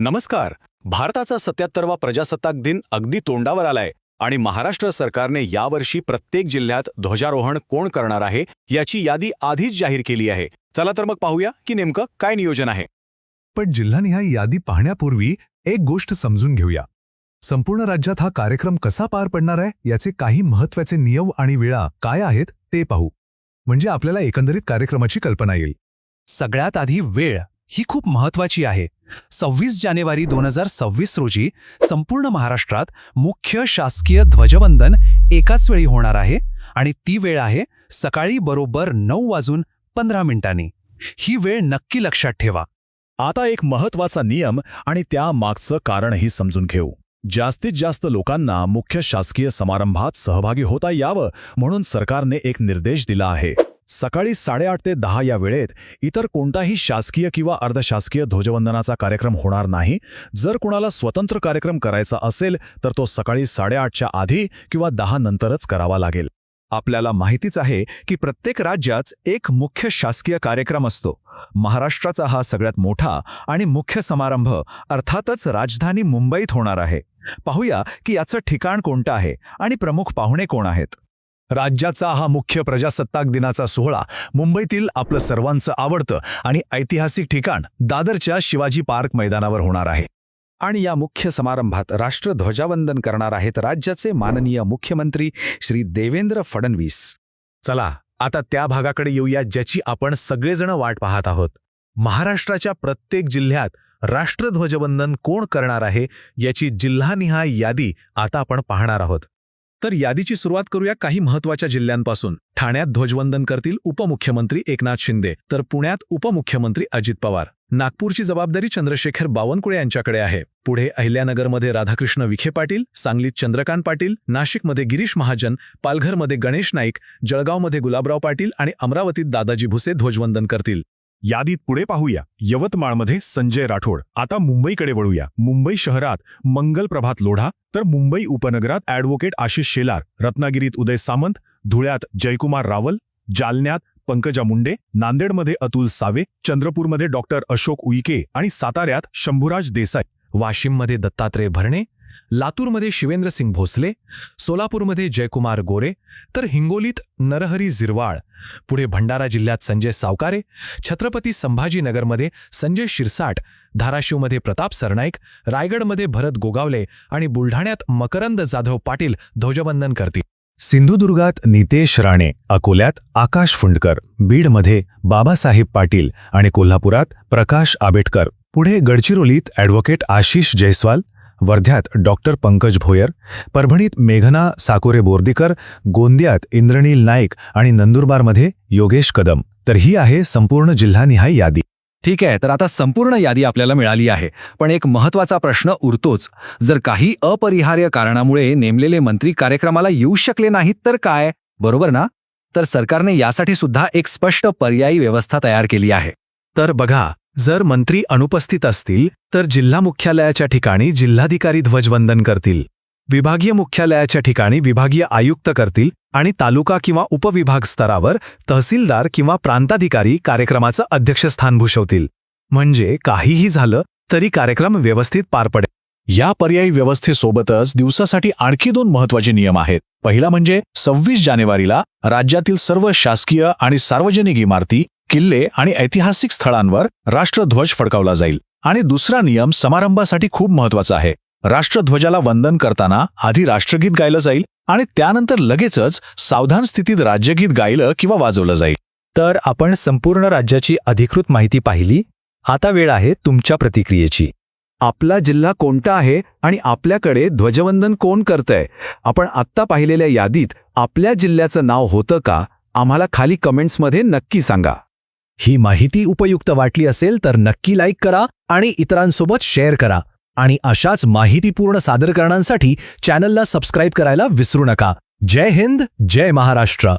नमस्कार. भारताचा सत्याहत्तरवा प्रजासत्ताक दिन अगदी तोंडावर आलाय आणि महाराष्ट्र सरकारने यावर्षी प्रत्येक जिल्ह्यात ध्वजारोहण कोण करणार आहे याची यादी आधीच जाहीर केली आहे. चला तर मग पाहूया की नेमकं काय नियोजन आहे. पण जिल्हानिहाय यादी पाहण्यापूर्वी एक गोष्ट समजून घेऊया. संपूर्ण राज्यात हा कार्यक्रम कसा पार पडणार आहे याचे काही महत्त्वाचे नियम आणि वेळा काय आहेत ते पाहू. म्हणजे आपल्याला एकंदरीत कार्यक्रमाची कल्पना येईल. सगळ्यात आधी वेळ ही खूप महत्वाची आहे. सव्वीस जानेवारी दोन हजार सव्वीस रोजी संपूर्ण महाराष्ट्रात मुख्य शासकीय ध्वजवंदन एकाच वेळी होणार आहे आणि ती वेळ आहे सकाळी बरोबर नऊ वाजून पंधरा मिनिटांनी. ही वेळ नक्की लक्षात ठेवा. आता एक महत्त्वाचा नियम आणि त्या मागचं कारणही समजून घेऊ. जास्तीत जास्त लोकांना मुख्य शासकीय समारंभात सहभागी होता यावं म्हणून सरकारने एक निर्देश दिला आहे. सकाळी साडेआठ ते दहा या वेळेत इतर कोणताही शासकीय किंवा अर्धशासकीय ध्वजवंदनाचा कार्यक्रम होणार नाही. जर कुणाला स्वतंत्र कार्यक्रम करायचा असेल तर तो सकाळी साडेआठच्या आधी किंवा दहा नंतरच करावा लागेल. आपल्याला माहितीच आहे की प्रत्येक राज्यात एक मुख्य शासकीय कार्यक्रम असतो. महाराष्ट्राचा हा सगळ्यात मोठा आणि मुख्य समारंभ अर्थातच राजधानी मुंबईत होणार आहे. पाहूया की याचं ठिकाण कोणतं आहे आणि प्रमुख पाहुणे कोण आहेत. राज्याचा हा मुख्य प्रजासत्ताक दिनाचा सोहळा मुंबईतील आपलं सर्वांचं आवडतं आणि ऐतिहासिक ठिकाण दादरच्या शिवाजी पार्क मैदानावर होणार आहे. आणि या मुख्य समारंभात राष्ट्रध्वजावंदन करणार आहेत राज्याचे माननीय मुख्यमंत्री श्री देवेंद्र फडणवीस. चला आता त्या भागाकडे येऊया ज्याची आपण सगळेजण वाट पाहत आहोत. महाराष्ट्राच्या प्रत्येक जिल्ह्यात राष्ट्रध्वजवंदन कोण करणार आहे याची जिल्हानिहाय यादी आता आपण पाहणार आहोत. तर यादीची सुरुवात करूया काही महत्त्वाच्या जिल्ह्यांपासून. ठाण्यात ध्वजवंदन करतील उपमुख्यमंत्री एकनाथ शिंदे तर पुण्यात उपमुख्यमंत्री अजित पवार. नागपूरची जबाबदारी चंद्रशेखर बावनकुळे यांच्याकडे आहे. पुढे अहिल्यानगरमध्ये राधाकृष्ण विखे पाटील सांगलीत चंद्रकांत पाटील नाशिकमध्ये गिरीश महाजन पालघरमध्ये गणेश नाईक जळगावमध्ये गुलाबराव पाटील आणि अमरावतीत दादाजी भुसे ध्वजवंदन करतील. यादीत पुढे पाहूया. यवतमाळमध्ये संजय राठोड. आता मुंबईकडे वळूया. मुंबई शहरात मंगल प्रभात लोढा तर मुंबई उपनगरात ॲडव्होकेट आशिष शेलार रत्नागिरीत उदय सामंत धुळ्यात जयकुमार रावल जालन्यात पंकजा मुंडे नांदेडमध्ये अतुल सावे चंद्रपूरमध्ये डॉक्टर अशोक उईके आणि साताऱ्यात शंभूराज देसाई. वाशिममध्ये दत्तात्रय भरणे लातूरमध्ये शिवेंद्रसिंग भोसले सोलापूरमध्ये जयकुमार गोरे तर हिंगोलीत नरहरी जिरवाळ पुढे भंडारा जिल्ह्यात संजय सावकारे छत्रपती संभाजीनगरमध्ये संजय शिरसाट धाराशिवमध्ये प्रताप सरनाईक रायगडमध्ये भरत गोगावले आणि बुलढाण्यात मकरंद जाधव पाटील ध्वजवंदन करतील. सिंधुदुर्गात नितेश राणे अकोल्यात आकाश फुंडकर बीडमध्ये बाबासाहेब पाटील आणि कोल्हापुरात प्रकाश आबेटकर. पुढे गडचिरोलीत ॲडव्होकेट आशिष जयस्वाल वर्ध्यात डॉक्टर पंकज भोयर परभणीत मेघना साकोरे बोर्दीकर गोंदियात इंद्रनील नाईक आणि नंदुरबारमध्ये योगेश कदम. तर ही आहे संपूर्ण जिल्हानिहाय यादी. ठीक आहे तर आता संपूर्ण यादी आपल्याला मिळाली आहे. पण एक महत्त्वाचा प्रश्न उरतोच. जर काही अपरिहार्य कारणामुळे नेमलेले मंत्री कार्यक्रमाला येऊ शकले नाहीत तर काय? बरोबर ना? तर सरकारने यासाठी सुद्धा एक स्पष्ट पर्यायी व्यवस्था तयार केली आहे. तर बघा जर मंत्री अनुपस्थित असतील तर जिल्हा मुख्यालयाच्या ठिकाणी जिल्हाधिकारी ध्वजवंदन करतील. विभागीय मुख्यालयाच्या ठिकाणी विभागीय आयुक्त करतील आणि तालुका किंवा उपविभाग स्तरावर तहसीलदार किंवा प्रांताधिकारी कार्यक्रमाचं अध्यक्षस्थान भूषवतील. म्हणजे काहीही झालं तरी कार्यक्रम व्यवस्थित पार पडेल. या पर्यायी व्यवस्थेसोबतच दिवसासाठी आणखी दोन महत्त्वाचे नियम आहेत. पहिला म्हणजे सव्वीस जानेवारीला राज्यातील सर्व शासकीय आणि सार्वजनिक इमारती किल्ले आणि ऐतिहासिक स्थळांवर राष्ट्रध्वज फडकावला जाईल. आणि दुसरा नियम समारंभासाठी खूप महत्त्वाचा आहे. राष्ट्रध्वजाला वंदन करताना आधी राष्ट्रगीत गायलं जाईल आणि त्यानंतर लगेचच सावधान स्थितीत राज्यगीत गायलं किंवा वाजवलं जाईल. तर आपण संपूर्ण राज्याची अधिकृत माहिती पाहिली. आता वेळ आहे तुमच्या प्रतिक्रियेची. आपला जिल्हा कोणता आहे आणि आपल्याकडे ध्वजवंदन कोण करतंय? आपण आत्ता पाहिलेल्या यादीत आपल्या जिल्ह्याचं नाव होतं का? आम्हाला खाली कमेंट्समध्ये नक्की सांगा. ही माहिती उपयुक्त वाटली असेल तर नक्की लाईक करा आणि इतरांसोबत शेअर करा. आणि अशाच माहितीपूर्ण सादरकरणांसाठी चॅनलला सबस्क्राईब करायला विसरू नका. जय हिंद जय महाराष्ट्र.